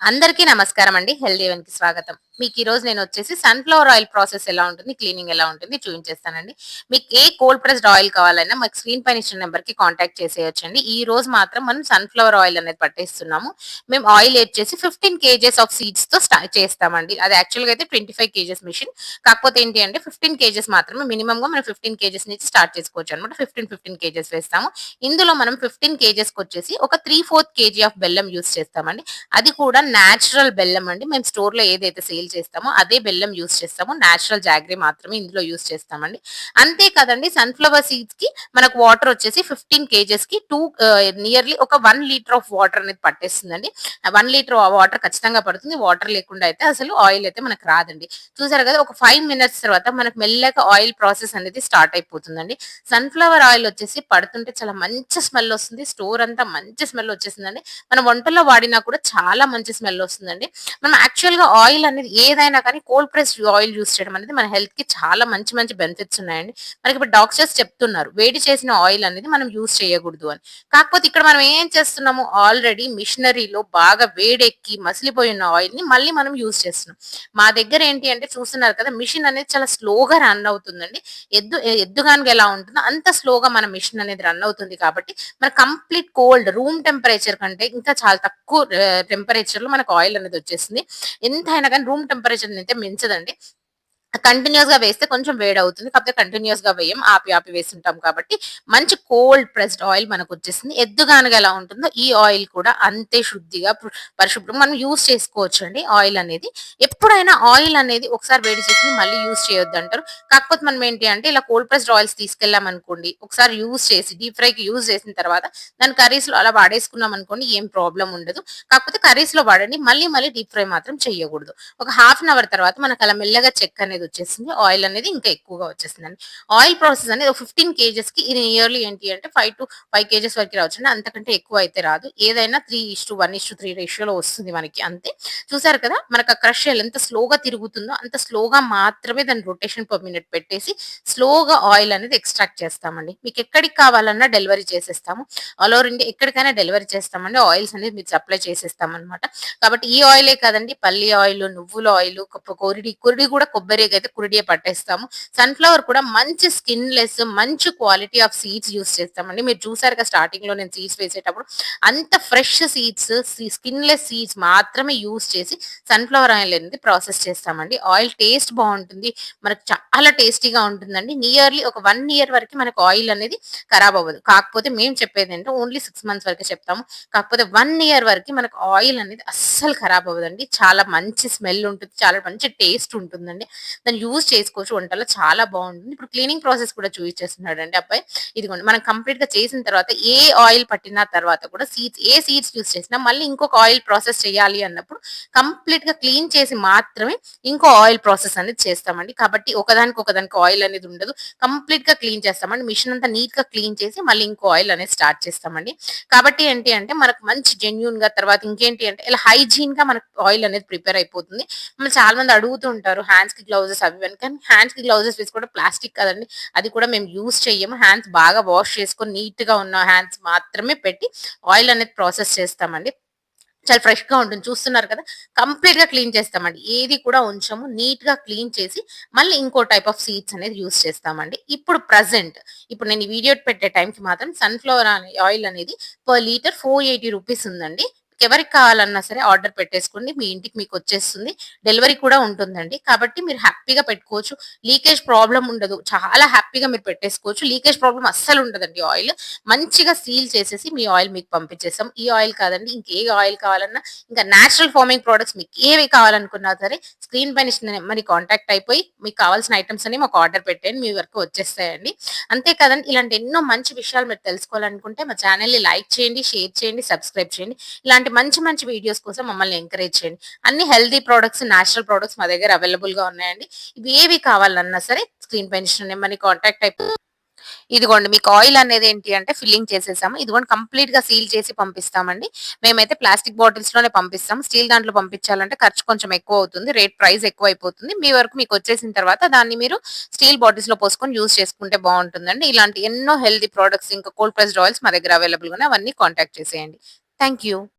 అందరికీ నమస్కారం అండి. హెల్దీ కి స్వాగతం. మీకు ఈ రోజు నేను వచ్చేసి సన్ఫ్లవర్ ఆయిల్ ప్రాసెస్ ఎలా ఉంటుంది క్లీనింగ్ ఎలా ఉంటుంది చూపించేస్తానండి. మీకు ఏ కోల్డ్ ప్రెస్డ్ ఆయిల్ కావాలన్నా మాకు స్క్రీన్ పైన ఇచ్చిన నెంబర్కి కాంటాక్ట్ చేసేయచ్చండి. ఈ రోజు మాత్రం మనం సన్ఫ్లవర్ ఆయిల్ అనేది పట్టేస్తున్నాము. మేము ఆయిల్ వచ్చేసి ఫిఫ్టీన్ కేజెస్ ఆఫ్ సీడ్స్తో స్టార్ట్ చేస్తామండి. అది యాక్చువల్గా అయితే ట్వంటీ ఫైవ్ కేజెస్ మిషన్ కాకపోతే ఏంటి అంటే ఫిఫ్టీన్ కేజెస్ మాత్రమే మినిమం గా మనం ఫిఫ్టీన్ కేజెస్ నుంచి స్టార్ట్ చేసుకోవచ్చు అనమాట ఫిఫ్టీన్ ఫిఫ్టీన్ కేజెస్ వేస్తాము. ఇందులో మనం ఫిఫ్టీన్ కేజెస్కి వచ్చేసి ఒక త్రీ ఫోర్త్ కేజీ ఆఫ్ బెల్లం యూస్ చేస్తామండి. అది కూడా న్యాచురల్ బెల్లం అండి. మేము స్టోర్లో ఏదైతే సేల్ చేస్తామో అదే బెల్లం యూస్ చేస్తాము. న్యాచురల్ జాగ్రీ మాత్రమే ఇందులో యూస్ చేస్తామండి. అంతే కదండి సన్ఫ్లవర్ సీడ్స్కి మనకు వాటర్ వచ్చేసి ఫిఫ్టీన్ కేజెస్కి టూ నియర్లీ ఒక వన్ లీటర్ ఆఫ్ వాటర్ అనేది పట్టేస్తుందండి. వన్ లీటర్ వాటర్ ఖచ్చితంగా పడుతుంది. వాటర్ లేకుండా అయితే అసలు ఆయిల్ అయితే మనకు రాదండి. చూసారు కదా ఒక ఫైవ్ మినిట్స్ తర్వాత మనకు మెల్లగా ఆయిల్ ప్రాసెస్ అనేది స్టార్ట్ అయిపోతుందండి. సన్ఫ్లవర్ ఆయిల్ వచ్చేసి పడుతుంటే చాలా మంచి స్మెల్ వస్తుంది. స్టోర్ అంతా మంచి స్మెల్ వచ్చేసిందండి మనం వంటల్లో వాడినా కూడా చాలా మంచి స్మెల్ వస్తుందండి. మనం యాక్చువల్గా ఆయిల్ అనేది ఏదైనా కానీ కోల్డ్ ప్రెస్ ఆయిల్ యూస్ చేయడం అనేది మన హెల్త్కి చాలా మంచి మంచి బెనిఫిట్స్ ఉన్నాయండి. మనకి ఇప్పుడు డాక్టర్స్ చెప్తున్నారు వేడి చేసిన ఆయిల్ అనేది మనం యూస్ చేయకూడదు అని. కాకపోతే ఇక్కడ మనం ఏం చేస్తున్నాము? ఆల్రెడీ మిషనరీలో బాగా వేడెక్కి మసిలిపోయిన ఆయిల్ని మళ్ళీ మనం యూస్ చేస్తున్నాం. మా దగ్గర ఏంటి అంటే చూస్తున్నారు కదా మిషన్ అనేది చాలా స్లోగా రన్ అవుతుందండి. ఎద్దు ఎద్దుగానికి ఎలా ఉంటుందో అంత స్లోగా మన మిషన్ అనేది రన్ అవుతుంది కాబట్టి మన కంప్లీట్ కోల్డ్ రూమ్ టెంపరేచర్ కంటే ఇంకా చాలా తక్కువ టెంపరేచర్లో మనకు ఆయిల్ అనేది వచ్చేసింది ఎంత అయినా కానీ రూమ్ టెంపరేచర్ అయితే మించదండి. కంటిన్యూస్గా వేస్తే కొంచెం వేడి అవుతుంది కాకపోతే కంటిన్యూస్గా వేయం ఆపి ఆపి వేస్తుంటాం కాబట్టి మంచి కోల్డ్ ప్రెస్డ్ ఆయిల్ మనకు వచ్చేసింది ఎద్దుగానగా ఎలా ఉంటుందో ఈ ఆయిల్ కూడా అంతే శుద్ధిగా పరిశుభ్రం మనం యూస్ చేసుకోవచ్చు అండి ఆయిల్ అనేది. ఎప్పుడైనా ఆయిల్ అనేది ఒకసారి వేడి చేసి మళ్ళీ యూస్ చేయొద్దు అంటారు కాకపోతే మనం ఏంటి అంటే ఇలా కోల్డ్ ప్రెస్డ్ ఆయిల్స్ తీసుకెళ్ళాం అనుకోండి ఒకసారి యూస్ చేసి డీప్ ఫ్రైకి యూస్ చేసిన తర్వాత దాని కర్రీస్లో అలా వాడేసుకున్నాం అనుకోండి ఏం ప్రాబ్లం ఉండదు. కాకపోతే కర్రీస్లో వాడండి మళ్ళీ మళ్ళీ డీప్ ఫ్రై మాత్రం చేయకూడదు. ఒక హాఫ్ అన్ అవర్ తర్వాత మనకు అలా మెల్లగా చెక్ అనేది అనేది వచ్చేసింది. ఆయిల్ అనేది ఇంకా ఎక్కువగా వచ్చేసిందండి. ఆయిల్ ప్రాసెస్ అనేది ఫిఫ్టీన్ కేజెస్కి ఇది ఇయర్లీ ఏంటి అంటే ఫైవ్ టు ఫైవ్ కేజెస్ వరకు రావచ్చు అంతకంటే ఎక్కువ అయితే రాదు. ఏదైనా three to one to three రేషియోలో వస్తుంది మనకి అంతే. చూసారు కదా మనకు ఆ క్రష్ ఎంత స్లోగా తిరుగుతుందో అంత స్లోగా మాత్రమే దాని రొటేషన్ పర్ మినిట్ పెట్టేసి స్లోగా ఆయిల్ అనేది ఎక్స్ట్రాక్ట్ చేస్తామండి. మీకు ఎక్కడికి కావాలన్నా డెలివరీ చేసేస్తాము. ఆల్ ఓవర్ ఇండియా ఎక్కడికైనా డెలివరీ చేస్తామండి. ఆయిల్స్ అనేది మీరు సప్లై చేసేస్తాం అనమాట కాబట్టి ఈ ఆయిలే కదండి పల్లి ఆయిల్ నువ్వుల ఆయిల్ కొరిడి కొరిడి కూడా కొబ్బరి అయితే కురిడియే పట్టేస్తాము. సన్ఫ్లవర్ కూడా మంచి స్కిన్ లెస్ మంచి క్వాలిటీ ఆఫ్ సీడ్స్ యూస్ చేస్తామండి. మీరు చూసారు కదా స్టార్టింగ్లో నేను సీడ్స్ వేసేటప్పుడు అంత fresh seeds skinless seeds మాత్రమే యూస్ చేసి సన్ఫ్లవర్ ఆయిల్ అనేది ప్రాసెస్ చేస్తామండి. ఆయిల్ టేస్ట్ బాగుంటుంది. మనకు చాలా టేస్టీగా ఉంటుందండి. నియర్లీ ఒక వన్ ఇయర్ వరకు మనకు ఆయిల్ అనేది ఖరాబ్ అవ్వదు. కాకపోతే మేము చెప్పేది ఏంటో ఓన్లీ సిక్స్ మంత్స్ వరకే చెప్తాము. కాకపోతే వన్ ఇయర్ వరకు మనకు ఆయిల్ అనేది అస్సలు ఖరాబ్ అవ్వదండి. చాలా మంచి స్మెల్ ఉంటుంది. చాలా మంచి టేస్ట్ ఉంటుందండి. దాన్ని యూజ్ చేసుకోవచ్చు. వంటలో చాలా బాగుంటుంది. ఇప్పుడు క్లీనింగ్ ప్రాసెస్ కూడా చూపించేస్తున్నాడు అండి అబ్బాయి. ఇదిగోండి మనం కంప్లీట్గా చేసిన తర్వాత ఏ ఆయిల్ పట్టిన తర్వాత కూడా సీడ్స్ ఏ సీడ్స్ యూజ్ చేసినా మళ్ళీ ఇంకొక ఆయిల్ ప్రాసెస్ చేయాలి అన్నప్పుడు కంప్లీట్గా క్లీన్ చేసి మాత్రమే ఇంకో ఆయిల్ ప్రాసెస్ అనేది చేస్తామండి. కాబట్టి ఒకదానికి ఒకదానికి ఆయిల్ అనేది ఉండదు. కంప్లీట్గా క్లీన్ చేస్తామండి. మిషన్ అంతా నీట్గా క్లీన్ చేసి మళ్ళీ ఇంకో ఆయిల్ అనేది స్టార్ట్ చేస్తామండి. కాబట్టి ఏంటి అంటే మనకు మంచి జెన్యున్గా తర్వాత ఇంకేంటి అంటే ఇలా హైజీన్గా మనకు ఆయిల్ అనేది ప్రిపేర్ అయిపోతుంది. మళ్ళీ చాలా మంది అడుగుతుంటారు హ్యాండ్స్కి గ్లౌజ్ గ్లౌజెస్ అవి కానీ హ్యాండ్స్కి గ్లౌజెస్ వేసుకోవడం ప్లాస్టిక్ కదండి. అది కూడా మేము యూజ్ చెయ్యము. హ్యాండ్స్ బాగా వాష్ చేసుకొని నీట్గా ఉన్న హ్యాండ్స్ మాత్రమే పెట్టి ఆయిల్ అనేది ప్రాసెస్ చేస్తామండి. చాలా ఫ్రెష్గా ఉంటుంది. చూస్తున్నారు కదా? కంప్లీట్గా క్లీన్ చేస్తామండి. ఏది కూడా ఉంచము. నీట్గా క్లీన్ చేసి మళ్ళీ ఇంకో టైప్ ఆఫ్ సీడ్స్ అనేది యూస్ చేస్తామండి. ఇప్పుడు ప్రజెంట్ ఇప్పుడు నేను వీడియో పెట్టే టైంకి మాత్రం సన్ఫ్లవర్ ఆయిల్ అనేది per litre four eighty rupees ఉందండి. ఎవరికి కావాలన్నా సరే ఆర్డర్ పెట్టేసుకోండి. మీ ఇంటికి మీకు వచ్చేస్తుంది. డెలివరీ కూడా ఉంటుందండి. కాబట్టి మీరు హ్యాపీగా పెట్టుకోవచ్చు. లీకేజ్ ప్రాబ్లం ఉండదు. చాలా హ్యాపీగా మీరు పెట్టేసుకోవచ్చు. లీకేజ్ ప్రాబ్లం అస్సలు ఉండదండి ఆయిల్. మంచిగా సీల్ చేసేసి మీ ఆయిల్ మీకు పంపించేస్తాం. ఈ ఆయిల్ కాదండి. ఇంకే ఆయిల్ కావాలన్నా ఇంకా నేచురల్ ఫార్మింగ్ ప్రోడక్ట్స్ మీకు ఏవి కావాలనుకున్నా సరే స్క్రీన్ పైన ఇచ్చిన కాంటాక్ట్ అయిపోయి మీకు కావాల్సిన ఐటమ్స్ అన్ని మాకు ఆర్డర్ పెట్టేయండి. మీ వరకు వచ్చేస్తాయండి. అంతే కదండి ఇలాంటి ఎన్నో మంచి విషయాలు మీరు తెలుసుకోవాలనుకుంటే మా ఛానల్ని లైక్ చేయండి షేర్ చేయండి సబ్స్క్రైబ్ చేయండి. ఇలాంటి ఇలాంటి మంచి మంచి వీడియోస్ కోసం మమ్మల్ని ఎంకరేజ్ చేయండి. అన్ని హెల్దీ ప్రోడక్ట్స్ నేచురల్ ప్రోడక్ట్స్ మా దగ్గర అవైలబుల్గా ఉన్నాయండి. ఇవి ఏవి కావాలన్నా సరే స్క్రీన్ పైన నెంబర్ని కాంటాక్ట్ అయిపోయి ఇదిగోండి మీకు ఆయిల్ అనేది ఏంటి అంటే ఫిల్లింగ్ చేసేసాము. ఇదిగోండి కంప్లీట్గా సీల్ చేసి పంపిస్తామండి. మేమైతే ప్లాస్టిక్ బాటిల్స్లోనే పంపిస్తాం స్టీల్ దాంట్లో పంపించాలంటే ఖర్చు కొంచెం ఎక్కువ అవుతుంది. రేట్ ప్రైస్ ఎక్కువ అయిపోతుంది. మీ వరకు మీకు వచ్చేసిన తర్వాత దాన్ని మీరు స్టీల్ బాటిల్స్లో పోసుకొని యూజ్ చేసుకుంటే బాగుంటుందండి. ఇలాంటి ఎన్నో హెల్దీ ప్రోడక్ట్స్ ఇంకా కోల్డ్ ప్రెస్డ్ ఆయిల్స్ మా దగ్గర అవైలబుల్ గానే అవన్నీ కాంటాక్ట్ చేసేయండి. థ్యాంక్